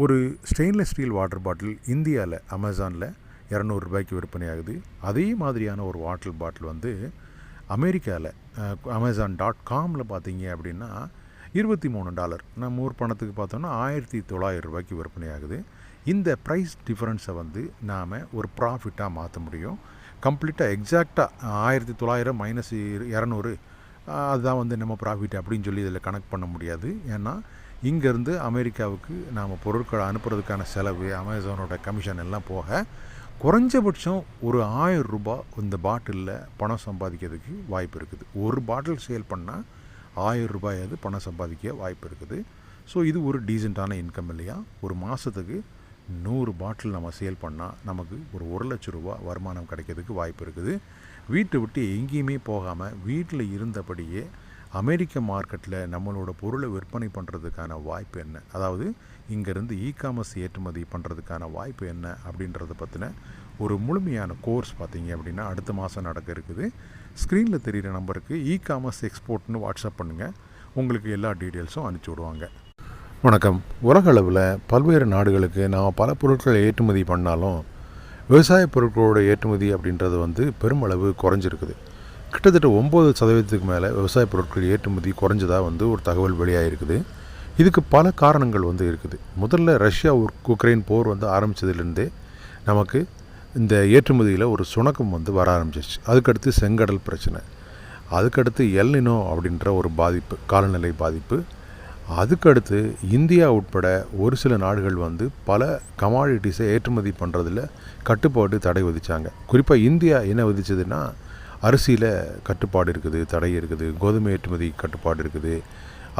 ஒரு stainless steel water bottle இந்தியாவில் அமேசானில் இரநூறுபாய்க்கு விற்பனை ஆகுது அதே மாதிரியான ஒரு வாட்டர் பாட்டில் வந்து அமெரிக்காவில் அமேசான் டாட் காமில் பார்த்தீங்க அப்படின்னா இருபத்தி மூணு டாலர். நம்ம ஊர் பணத்துக்கு பார்த்தோம்னா ஆயிரத்தி தொள்ளாயிரம் ரூபாய்க்கு விற்பனை ஆகுது இந்த ப்ரைஸ் டிஃப்ரென்ஸை வந்து நாம் ஒரு ப்ராஃபிட்டாக மாற்ற முடியும். கம்ப்ளீட்டாக எக்ஸாக்டாக ஆயிரத்தி தொள்ளாயிரம் மைனஸ் இரநூறு அதுதான் வந்து நம்ம ப்ராஃபிட் அப்படின்னு சொல்லி இதில் கனெக்ட் பண்ண முடியாது. ஏன்னா இங்கேருந்து அமெரிக்காவுக்கு நாம் பொருட்களை அனுப்புறதுக்கான செலவு அமேசானோட கமிஷன் எல்லாம் போக குறைஞ்சபட்சம் ஒரு ஆயிரம் ரூபாய் இந்த பாட்டிலில் பணம் சம்பாதிக்கிறதுக்கு வாய்ப்பு இருக்குது. ஒரு பாட்டில் சேல் பண்ணால் ஆயிரம் ரூபாயாவது பணம் சம்பாதிக்க வாய்ப்பு இருக்குது. ஸோ இது ஒரு டீசெண்டான இன்கம் இல்லையா? ஒரு மாதத்துக்கு நூறு பாட்டில் நம்ம சேல் பண்ணால் நமக்கு ஒரு ஒரு லட்ச ரூபா வருமானம் கிடைக்கிறதுக்கு வாய்ப்பு இருக்குது. வீட்டை விட்டு எங்கேயுமே போகாமல் வீட்டில் இருந்தபடியே அமெரிக்க மார்க்கெட்டில் நம்மளோட பொருளை விற்பனை பண்ணுறதுக்கான வாய்ப்பு என்ன? அதாவது இங்கேருந்து இ காமர்ஸ் ஏற்றுமதி பண்ணுறதுக்கான வாய்ப்பு என்ன அப்படின்றத பற்றின ஒரு முழுமையான கோர்ஸ் பார்த்தீங்க அப்படின்னா அடுத்த மாதம் நடக்க இருக்குது. ஸ்க்ரீனில் தெரிகிற நம்பருக்கு இ காமர்ஸ் எக்ஸ்போர்ட்னு வாட்ஸ்அப் பண்ணுங்கள் உங்களுக்கு எல்லா டீட்டெயில்ஸும் அனுப்பிச்சி விடுவாங்க. வணக்கம். உலகளவில் பல்வேறு நாடுகளுக்கு நாம் பல பொருட்களை ஏற்றுமதி பண்ணாலும் விவசாய பொருட்களோட ஏற்றுமதி அப்படின்றது வந்து பெருமளவு குறைஞ்சிருக்குது. கிட்டத்தட்ட ஒம்பது சதவீதத்துக்கு மேலே விவசாய பொருட்கள் ஏற்றுமதி குறைஞ்சதாக வந்து ஒரு தகவல் வெளியாகிருக்குது இதுக்கு பல காரணங்கள் வந்து இருக்குது. முதல்ல ரஷ்யா உக்ரைன் போர் வந்து ஆரம்பித்ததுலேருந்தே நமக்கு இந்த ஏற்றுமதியில் ஒரு சுணக்கம் வந்து வர ஆரம்பிச்சிச்சு அதுக்கடுத்து செங்கடல் பிரச்சனை அதுக்கடுத்து எல்னினோ அப்படின்ற ஒரு பாதிப்பு காலநிலை பாதிப்பு அதுக்கடுத்து இந்தியா உட்பட ஒரு சில நாடுகள் வந்து பல கமாடிட்டிஸை ஏற்றுமதி பண்ணுறதில் கட்டுப்பாடு தடை விதித்தாங்க குறிப்பாக இந்தியா என்ன விதிச்சதுன்னா அரிசியில் கட்டுப்பாடு இருக்குது தடை இருக்குது கோதுமை ஏற்றுமதி கட்டுப்பாடு இருக்குது.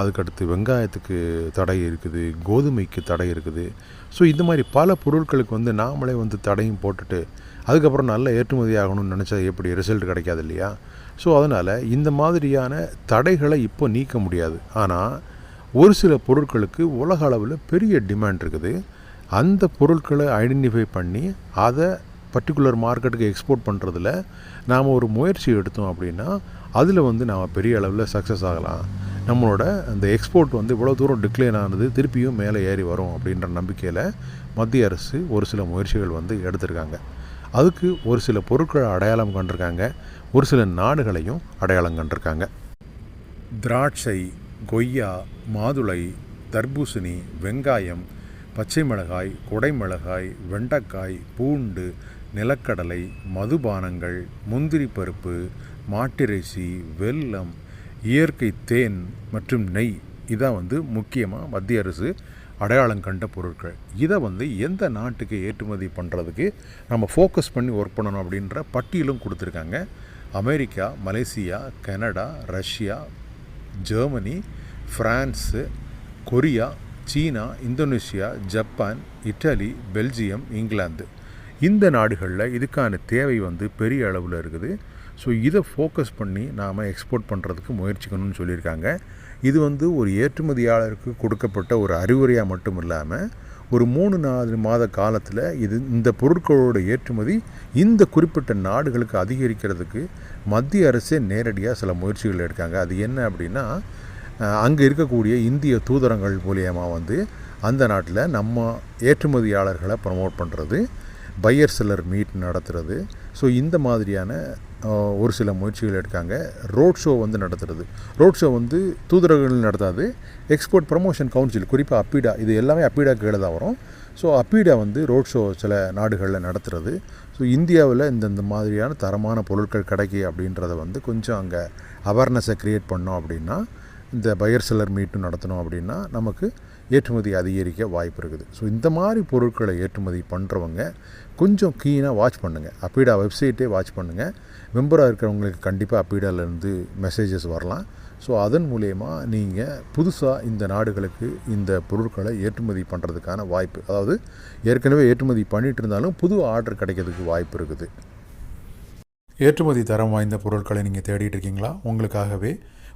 அதுக்கடுத்து வெங்காயத்துக்கு தடை இருக்குது கோதுமைக்கு தடை இருக்குது. ஸோ இந்த மாதிரி பல பொருட்களுக்கு வந்து நாமளே வந்து தடையும் போட்டுட்டு அதுக்கப்புறம் நல்ல ஏற்றுமதி ஆகணும்னு நினச்சா எப்படி? ரிசல்ட் கிடைக்காது இல்லையா? ஸோ அதனால் இந்த மாதிரியான தடைகளை இப்போ நீக்க முடியாது. ஆனால் ஒரு சில பொருட்களுக்கு உலக அளவில் பெரிய டிமாண்ட் இருக்குது. அந்த பொருட்களை ஐடென்டிஃபை பண்ணி அதை பர்டிகுலர் மார்க்கெட்டுக்கு எக்ஸ்போர்ட் பண்ணுறதுல நாம் ஒரு முயற்சி எடுத்தோம் அப்படின்னா அதில் வந்து நாம் பெரிய அளவில் சக்ஸஸ் ஆகலாம். நம்மளோட அந்த எக்ஸ்போர்ட் வந்து இவ்வளோ தூரம் டிக்ளைன் ஆனது திருப்பியும் மேலே ஏறி வரும் அப்படின்ற நம்பிக்கையில் மத்திய அரசு ஒரு சில முயற்சிகள் வந்து எடுத்திருக்காங்க. அதுக்கு ஒரு சில பொருட்களை அடையாளம் கண்டிருக்காங்க. ஒரு சில நாடுகளையும் அடையாளம் கண்டிருக்காங்க. திராட்சை கொய்யா மாதுளை தர்பூசணி வெங்காயம் பச்சை மிளகாய் குடைமிளகாய் வெண்டைக்காய் பூண்டு நிலக்கடலை மதுபானங்கள் முந்திரி பருப்பு மாட்டிறைச்சி வெல்லம் இயற்கை தேன் மற்றும் நெய். இதான் வந்து முக்கியமாக மத்திய அரசு அடையாளம் கண்ட பொருட்கள். இதை வந்து எந்த நாட்டுக்கு ஏற்றுமதி பண்ணுறதுக்கு நம்ம ஃபோக்கஸ் பண்ணி ஒர்க் பண்ணணும் அப்படின்ற பட்டியலும் கொடுத்துருக்காங்க. America Malaysia Canada Russia Germany France Korea சீனா Indonesia Japan Italy Belgium England. இந்த நாடுகளில் இதுக்கான தேவை வந்து பெரிய அளவில் இருக்குது. ஸோ இதை ஃபோக்கஸ் பண்ணி நாம் எக்ஸ்போர்ட் பண்ணுறதுக்கு முயற்சிக்கணும்னு சொல்லியிருக்காங்க. இது வந்து ஒரு ஏற்றுமதியாளருக்கு கொடுக்கப்பட்ட ஒரு அறிவுரையாக மட்டும் இல்லாமல் ஒரு மூணு நாலு மாத காலத்தில் இது இந்த பொருட்களோட ஏற்றுமதி இந்த குறிப்பிட்ட நாடுகளுக்கு அதிகரிக்கிறதுக்கு மத்திய அரசே நேரடியாக சில முயற்சிகள் எடுக்காங்க. அது என்ன அப்படின்னா அங்கே இருக்கக்கூடிய இந்திய தூதரங்கள் மூலியமாக வந்து அந்த நாட்டில் நம்ம ஏற்றுமதியாளர்களை ப்ரமோட் பண்ணுறது பையர் செல்லர் மீட் நடத்துகிறது ஸோ இந்த மாதிரியான ஒரு சில முயற்சிகள் எடுக்காங்க. ரோட் ஷோ வந்து நடத்துறது. ரோட் ஷோ வந்து தூதரகங்கள் நடத்தாது. எக்ஸ்போர்ட் ப்ரமோஷன் கவுன்சில் குறிப்பாக அப்பீடா இது எல்லாமே அப்பீடா கீழே தான் வரும். ஸோ அப்பீடா வந்து ரோட் ஷோ சில நாடுகளில் நடத்துறது. ஸோ இந்தியாவில் இந்தந்த மாதிரியான தரமான பொருட்கள் கிடைக்கி அப்படின்றத வந்து கொஞ்சம் அங்கே அவேர்னஸை க்ரியேட் பண்ணோம் அப்படின்னா இந்த பயர் செல்லர் மீட்டும் நடத்தணும் அப்படின்னா நமக்கு ஏற்றுமதி அதிகரிக்க வாய்ப்பு இருக்குது. ஸோ இந்த மாதிரி பொருட்களை ஏற்றுமதி பண்ணுறவங்க கொஞ்சம் கீனாக வாட்ச் பண்ணுங்கள் அப்பீடா வெப்சைட்டே வாட்ச் பண்ணுங்கள் மெம்பராக இருக்கிறவங்களுக்கு கண்டிப்பாக அப்பீடாலேருந்து மெசேஜஸ் வரலாம். ஸோ அதன் மூலயமா நீங்கள் புதுசாக இந்த நாடுகளுக்கு இந்த பொருட்களை ஏற்றுமதி பண்ணுறதுக்கான வாய்ப்பு அதாவது ஏற்கனவே ஏற்றுமதி பண்ணிகிட்டு இருந்தாலும் புது ஆர்டர் கிடைக்கிறதுக்கு வாய்ப்பு இருக்குது. ஏற்றுமதி தரம் வாய்ந்த பொருட்களை நீங்கள் தேடிட்டு இருக்கீங்களா? உங்களுக்காகவே